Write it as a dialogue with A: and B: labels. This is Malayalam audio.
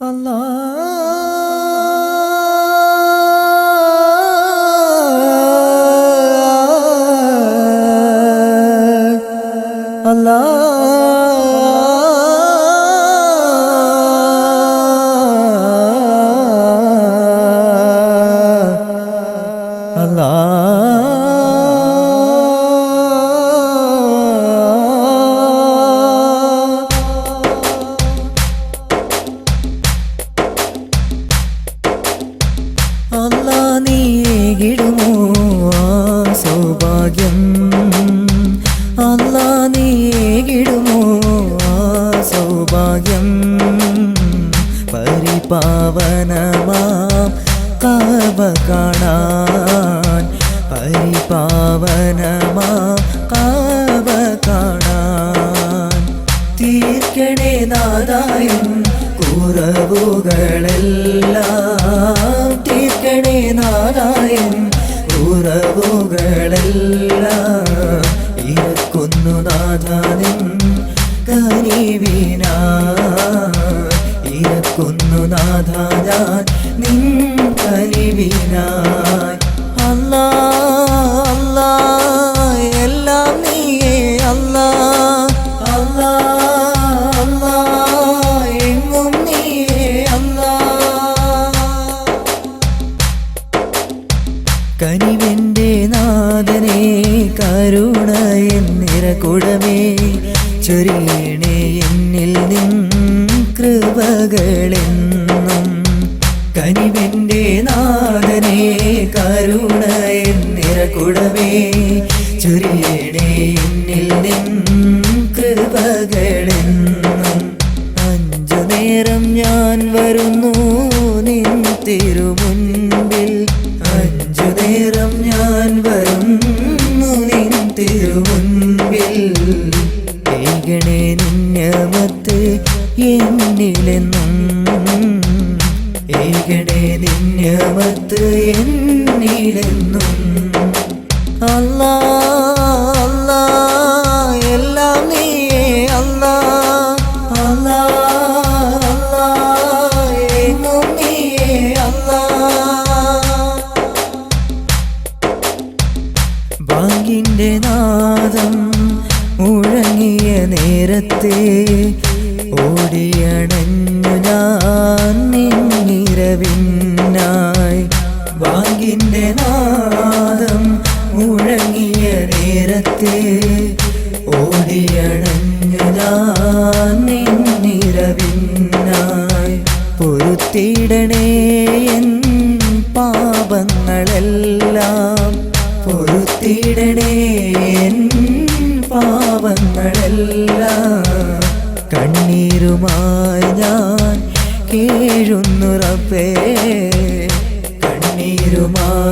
A: അല്ല നീകിടുമോ ആ സൗഭാഗ്യം. അല്ല നീയേകിടുമോ ആ സൗഭാഗ്യം. പരിപാവനമാം കാവ കാണാൻ. പരിപാവനമാം കാവ കാണാൻ. തീർക്കണേ നാദായും കുറവുകളെല്ലാം. കുറവുകളെല്ലാം ഇരക്കുന്നു നാദാനും കനിവിന. ഇറക്കുന്നു നാദ ഞാൻ നിൻ കനിവിനായി കനിവെന്റെ നാഥനെ കരുണ എന്നിറകുടമേ ചൊരിയണേ എന്നിൽ നിൻ കൃപകളെന്നും. കനിവിന്റെ നാഥനെ കരുണ എന്നിറകുടമേ ചൊരിയണേ എന്നിൽ നിൻ കൃപകളെന്നും. അഞ്ചു നേരം ഞാൻ വരുന്നു തിരുമുൻപിൽ ഏകണേ നിന്നമത്ത് എന്നിലെന്നും. ഏകണേ നിന്നമത്ത് എന്നിലെന്നും. അല്ലാ ബാങ്കിന്റെ നാദം മുഴങ്ങിയ നേരത്തെ ഓടിയണഞ്ഞു ഞാൻ നിന്നിരവിന്നായി ബാങ്കിന്റെ നാദം മുഴങ്ങിയ നേരത്തെ ഓടിയണഞ്ഞു ഞാൻ നിന്നിരവിന്നായി പൊരുത്തിടണേ എൻ പാപങ്ങളെല്ലാം പൊരുത്തിടണേ എൻ പാപങ്ങളെല്ലാം. കണ്ണീരുമായി ഞാൻ കേഴുന്നു റബ്ബേ. കണ്ണീരുമായി